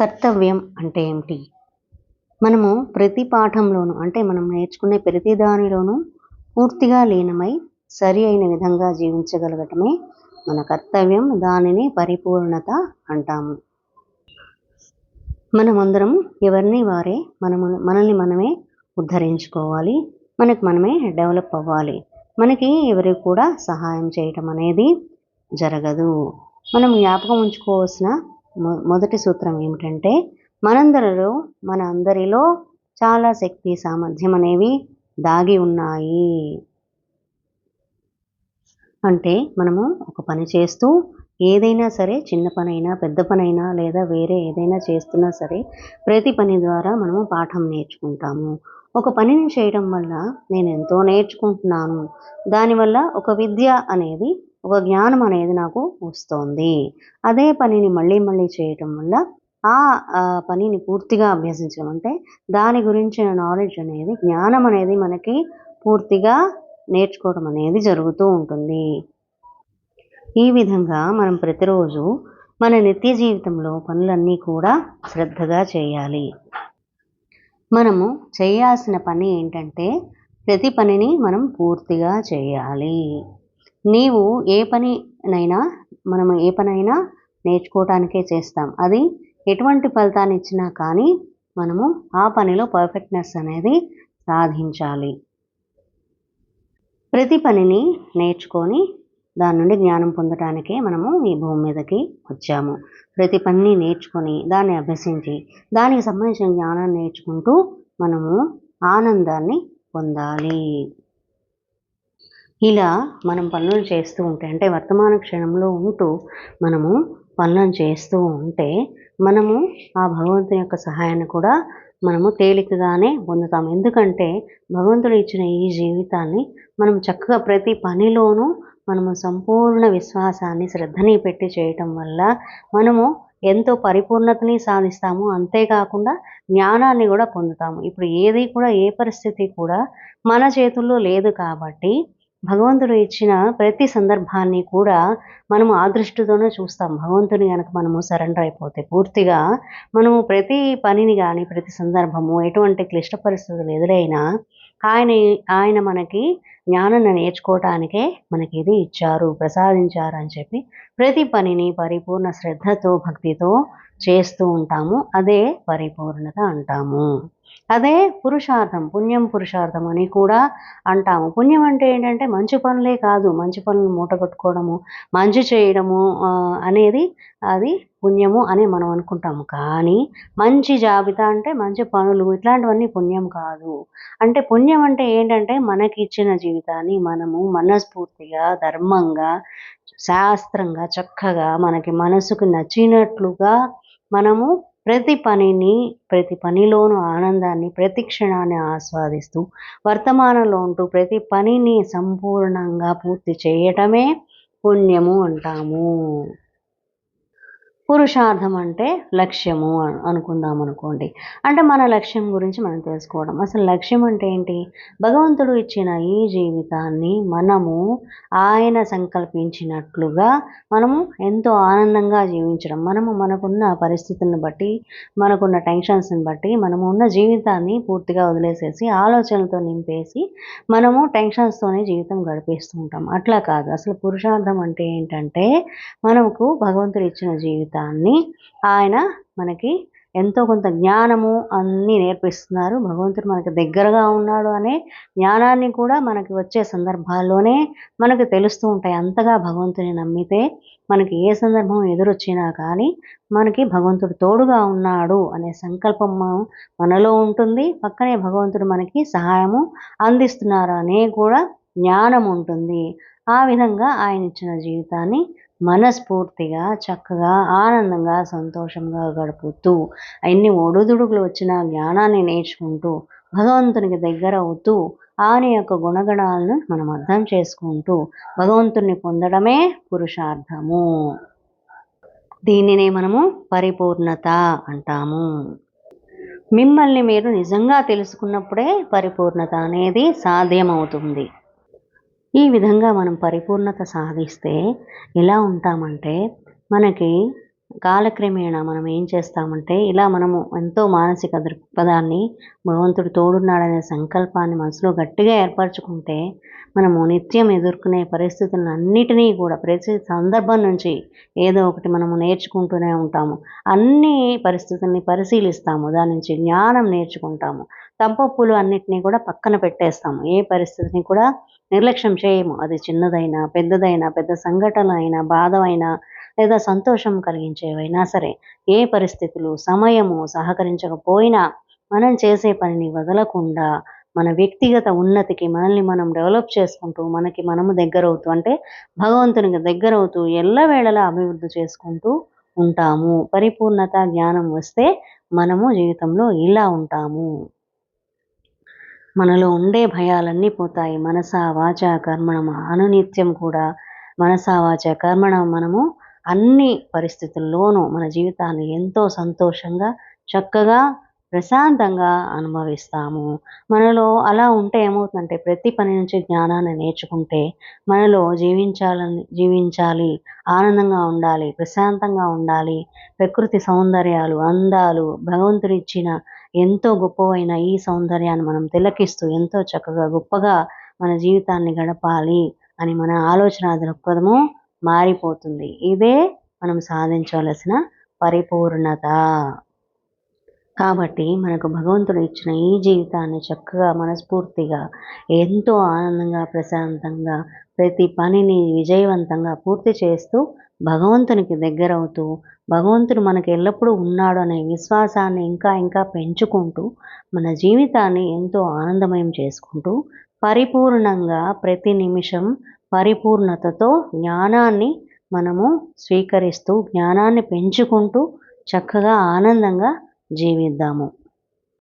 కర్తవ్యం అంటే ఏమిటి? మనము ప్రతి పాఠంలోనూ అంటే మనం నేర్చుకునే ప్రతి దానిలోనూ పూర్తిగా లీనమై సరి అయిన విధంగా జీవించగలగటమే మన కర్తవ్యం. దానిని పరిపూర్ణత అంటాము. మనమందరం ఎవరిని వారే మనము మనల్ని మనమే ఉద్ధరించుకోవాలి. మనకు మనమే డెవలప్ అవ్వాలి. మనకి ఎవరికి కూడా సహాయం చేయటం అనేది జరగదు. మనం జ్ఞాపకం ఉంచుకోవాల్సిన మొదటి సూత్రం ఏమిటంటే మనందరిలో మన అందరిలో చాలా శక్తి సామర్థ్యం అనేవి దాగి ఉన్నాయి. అంటే మనము ఒక పని చేస్తూ ఏదైనా సరే చిన్న పనైనా పెద్ద పనైనా లేదా వేరే ఏదైనా చేస్తున్నా సరే ప్రతి పని ద్వారా మనము పాఠం నేర్చుకుంటాము. ఒక పనిని చేయడం వల్ల నేను ఎంతో నేర్చుకుంటున్నాను. దానివల్ల ఒక విద్య అనేది ఒక జ్ఞానం అనేది నాకు వస్తోంది. అదే పనిని మళ్ళీ మళ్ళీ చేయటం వల్ల ఆ ఆ పనిని పూర్తిగా అభ్యసించడం అంటే దాని గురించిన నాలెడ్జ్ అనేది జ్ఞానం అనేది మనకి పూర్తిగా నేర్చుకోవడం అనేది జరుగుతూ ఉంటుంది. ఈ విధంగా మనం ప్రతిరోజు మన నిత్య జీవితంలో పనులన్నీ కూడా శ్రద్ధగా చేయాలి. మనము చేయాల్సిన పని ఏంటంటే ప్రతి పనిని మనం పూర్తిగా చేయాలి. నీవు ఏ పనినైనా మనం ఏ పనైనా నేర్చుకోవటానికే చేస్తాం. అది ఎటువంటి ఫలితాన్ని ఇచ్చినా కానీ మనము ఆ పనిలో పర్ఫెక్ట్నెస్ అనేది సాధించాలి. ప్రతి పనిని నేర్చుకొని దాని నుండి జ్ఞానం పొందటానికే మనము ఈ భూమి మీదకి వచ్చాము. ప్రతి పనిని నేర్చుకొని దాన్ని అభ్యసించి దానికి సంబంధించిన జ్ఞానాన్ని నేర్చుకుంటూ మనము ఆనందాన్ని పొందాలి. ఇలా మనం పనులు చేస్తూ ఉంటే అంటే వర్తమాన క్షణంలో ఉంటూ మనము పనులను చేస్తూ ఉంటే మనము ఆ భగవంతుని యొక్క సహాయాన్ని కూడా మనము తేలికగానే పొందుతాం ఎందుకంటే భగవంతుడు ఇచ్చిన ఈ జీవితాన్ని మనం చక్కగా ప్రతి పనిలోనూ మనము సంపూర్ణ విశ్వాసాన్ని శ్రద్ధని పెట్టి చేయటం వల్ల మనము ఎంతో పరిపూర్ణతని సాధిస్తాము. అంతేకాకుండా జ్ఞానాన్ని కూడా పొందుతాము. ఇప్పుడు ఏది కూడా ఏ పరిస్థితి కూడా మన చేతుల్లో లేదు కాబట్టి భగవంతుడు ఇచ్చిన ప్రతి సందర్భాన్ని కూడా మనము ఆ దృష్టితోనే చూస్తాం. భగవంతుని కనుక మనము సరెండర్ అయిపోతే పూర్తిగా మనము ప్రతి పనిని కానీ ప్రతి సందర్భము ఎటువంటి క్లిష్ట పరిస్థితులు ఎదురైనా ఆయన ఆయన మనకి జ్ఞానాన్ని నేర్చుకోవటానికే మనకి ఇది ఇచ్చారు ప్రసాదించారు అని చెప్పి ప్రతి పనిని పరిపూర్ణ శ్రద్ధతో భక్తితో చేస్తూ ఉంటాము. అదే పరిపూర్ణత అంటాము. అదే పురుషార్థం పుణ్యం పురుషార్థం అని కూడా అంటాము. పుణ్యం అంటే ఏంటంటే మంచి పనులే కాదు. మంచి పనులు మూట కట్టుకోవడము మంచి చేయడము అనేది అది పుణ్యము అని మనం అనుకుంటాము. కానీ మంచి జాబితా అంటే మంచి పనులు ఇట్లాంటివన్నీ పుణ్యం కాదు. అంటే పుణ్యం అంటే ఏంటంటే మనకి ఇచ్చిన జీవితాన్ని మనము మనస్ఫూర్తిగా ధర్మంగా శాస్త్రంగా చక్కగా మనకి మనసుకు నచ్చినట్లుగా మనము ప్రతి పనిని ప్రతి పనిలోనూ ఆనందాన్ని ప్రతి క్షణాన్ని ఆస్వాదిస్తూ వర్తమానంలో ఉంటూ ప్రతి పనిని సంపూర్ణంగా పూర్తి చేయటమే పుణ్యము అంటాము. పురుషార్థం అంటే లక్ష్యము అనుకుందాం అనుకోండి. అంటే మన లక్ష్యం గురించి మనం తెలుసుకోవడం. అసలు లక్ష్యం అంటే ఏంటి? భగవంతుడు ఇచ్చిన ఈ జీవితాన్ని మనము ఆయన సంకల్పించినట్లుగా మనము ఎంతో ఆనందంగా జీవించడం. మనము మనకున్న పరిస్థితులను బట్టి మనకున్న టెన్షన్స్ని బట్టి మనము ఉన్న జీవితాన్ని పూర్తిగా వదిలేసేసి ఆలోచనలతో నింపేసి మనము టెన్షన్స్తోనే జీవితం గడిపేస్తూ ఉంటాం అట్లా కాదు. అసలు పురుషార్థం అంటే ఏంటంటే మనకు భగవంతుడు ఇచ్చిన జీవితం దాన్ని ఆయన మనకి ఎంతో కొంత జ్ఞానము అన్నీ నేర్పిస్తున్నారు. భగవంతుడు మనకి దగ్గరగా ఉన్నాడు అనే జ్ఞానాన్ని కూడా మనకి వచ్చే సందర్భాల్లోనే మనకు తెలుస్తూ ఉంటాయి. అంతగా భగవంతుని నమ్మితే మనకి ఏ సందర్భం ఎదురొచ్చినా కానీ మనకి భగవంతుడు తోడుగా ఉన్నాడు అనే సంకల్పం మనలో ఉంటుంది. పక్కనే భగవంతుడు మనకి సహాయము అందిస్తున్నారు అనే కూడా జ్ఞానం ఉంటుంది. ఆ విధంగా ఆయన ఇచ్చిన జీవితాన్ని మనస్ఫూర్తిగా చక్కగా ఆనందంగా సంతోషంగా గడుపుతూ ఎన్ని ఒడుదుడుకులు వచ్చిన జ్ఞానాన్ని నేర్చుకుంటూ భగవంతునికి దగ్గర అవుతూ ఆయన యొక్క గుణగణాలను మనం అర్థం చేసుకుంటూ భగవంతుని పొందడమే పురుషార్థము. దీనినే మనము పరిపూర్ణత అంటాము. మిమ్మల్ని మీరు నిజంగా తెలుసుకున్నప్పుడే పరిపూర్ణత అనేది సాధ్యమవుతుంది. ఈ విధంగా మనం పరిపూర్ణత సాధిస్తే ఎలా ఉంటామంటే మనకి కాలక్రమేణా మనం ఏం చేస్తామంటే ఇలా మనము ఎంతో మానసిక దృక్పథాన్ని భగవంతుడు తోడున్నాడనే సంకల్పాన్ని మనసులో గట్టిగా ఏర్పరచుకుంటే మనము నిత్యం ఎదుర్కొనే పరిస్థితులను అన్నిటినీ కూడా ప్రతి సందర్భం నుంచి ఏదో ఒకటి మనము నేర్చుకుంటూనే ఉంటాము. అన్ని పరిస్థితుల్ని పరిశీలిస్తాము దాని నుంచి జ్ఞానం నేర్చుకుంటాము. తప్పప్పులు అన్నిటినీ కూడా పక్కన పెట్టేస్తాము. ఏ పరిస్థితిని కూడా నిర్లక్ష్యం చేయము. అది చిన్నదైనా పెద్దదైనా పెద్ద సంఘటన అయినా బాధ అయినా లేదా సంతోషం కలిగించేవైనా సరే ఏ పరిస్థితులు సమయము సహకరించకపోయినా మనం చేసే పనిని వదలకుండా మన వ్యక్తిగత ఉన్నతికి మనల్ని మనం డెవలప్ చేసుకుంటూ మనకి మనము దగ్గరవుతూ అంటే భగవంతునికి దగ్గరవుతూ ఎల్లవేళలా అభివృద్ధి చేసుకుంటూ ఉంటాము. పరిపూర్ణత జ్ఞానం వస్తే మనము జీవితంలో ఇలా ఉంటాము. మనలో ఉండే భయాలన్నీ పోతాయి. మనసా వాచ కర్మణం అనునిత్యం కూడా మనసా వాచ కర్మణం మనము అన్ని పరిస్థితుల్లోనూ మన జీవితాన్ని ఎంతో సంతోషంగా చక్కగా ప్రశాంతంగా అనుభవిస్తాము. మనలో అలా ఉంటే ఏమవుతుందంటే ప్రతి పని నుంచి జ్ఞానాన్ని నేర్చుకుంటే మనలో జీవించాలని జీవించాలి ఆనందంగా ఉండాలి ప్రశాంతంగా ఉండాలి ప్రకృతి సౌందర్యాలు అందాలు భగవంతుడిచ్చిన ఎంతో గొప్పవైన ఈ సౌందర్యాన్ని మనం తిలకిస్తూ ఎంతో చక్కగా గొప్పగా మన జీవితాన్ని గడపాలి అని మన ఆలోచన దృక్పథము మారిపోతుంది. ఇదే మనం సాధించవలసిన పరిపూర్ణత. కాబట్టి మనకు భగవంతుడు ఇచ్చిన ఈ జీవితాన్ని చక్కగా మనస్ఫూర్తిగా ఎంతో ఆనందంగా ప్రశాంతంగా ప్రతి పనిని విజయవంతంగా పూర్తి చేస్తూ భగవంతునికి దగ్గరవుతూ భగవంతుడు మనకు ఎల్లప్పుడూ ఉన్నాడు అనే విశ్వాసాన్ని ఇంకా ఇంకా పెంచుకుంటూ మన జీవితాన్ని ఎంతో ఆనందమయం చేసుకుంటూ పరిపూర్ణంగా ప్రతి నిమిషం పరిపూర్ణతతో జ్ఞానాన్ని మనము స్వీకరిస్తూ జ్ఞానాన్ని పెంచుకుంటూ చక్కగా ఆనందంగా జీవిద్దాము.